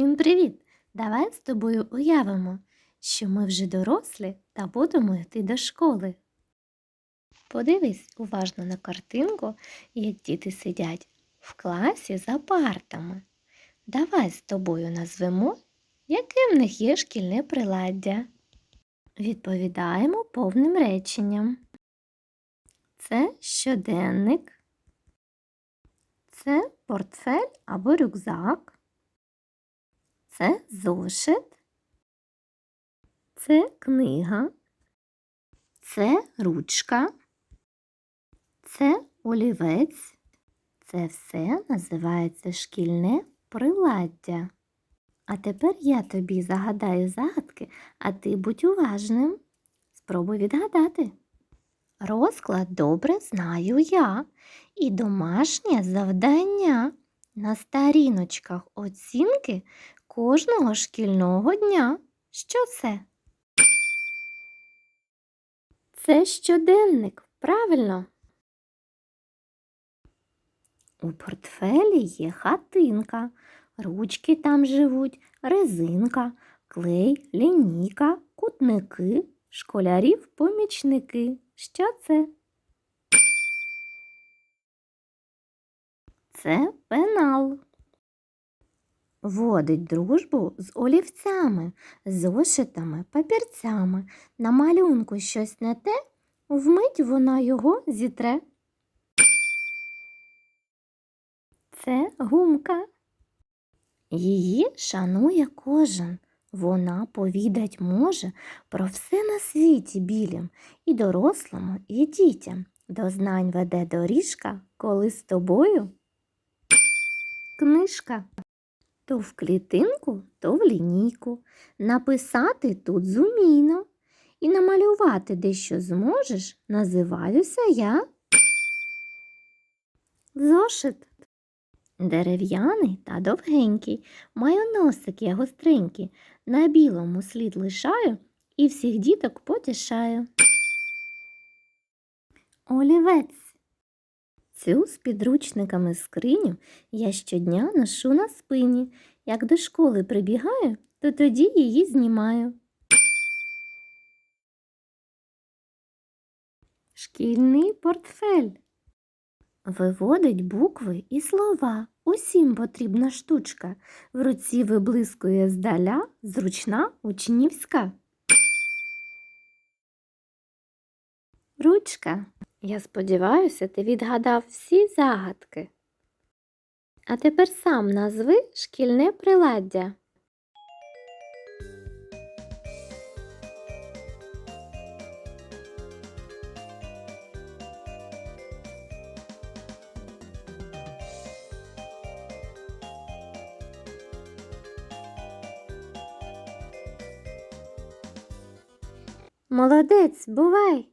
Всім привіт! Давай з тобою уявимо, що ми вже дорослі та будемо йти до школи. Подивись уважно на картинку, як діти сидять в класі за партами. Давай з тобою назвемо, яке в них є шкільне приладдя. Відповідаємо повним реченням. Це щоденник. Це портфель або рюкзак. Це зошит. Це книга. Це ручка. Це олівець. Це все називається шкільне приладдя. А тепер я тобі загадаю загадки, а ти будь уважним. Спробуй відгадати. Розклад добре знаю я і домашнє завдання на сторіночках оцінки кожного шкільного дня. Що це? Це щоденник, правильно? У портфелі є хатинка, ручки там живуть, резинка, клей, лінійка, кутники, школярів помічники. Що це? Це пенал. Водить дружбу з олівцями, зошитами, папірцями. На малюнку щось не те, вмить вона його зітре. Це гумка. Її шанує кожен. Вона повідать може про все на світі білім, і дорослому, і дітям. До знань веде доріжка, коли з тобою книжка. То в клітинку, то в лінійку. Написати тут зумійно. І намалювати дещо зможеш, називаюся я зошит. Дерев'яний та довгенький, маю носики гостренькі, на білому слід лишаю і всіх діток потішаю. Олівець. Цю з підручниками скриню я щодня ношу на спині. Як до школи прибігаю, то тоді її знімаю. Шкільний портфель. Виводить букви і слова. Усім потрібна штучка. В руці виблискує здаля зручна учнівська. Ручка. Я сподіваюся, ти відгадав всі загадки. А тепер сам назви шкільне приладдя. Молодець, бувай!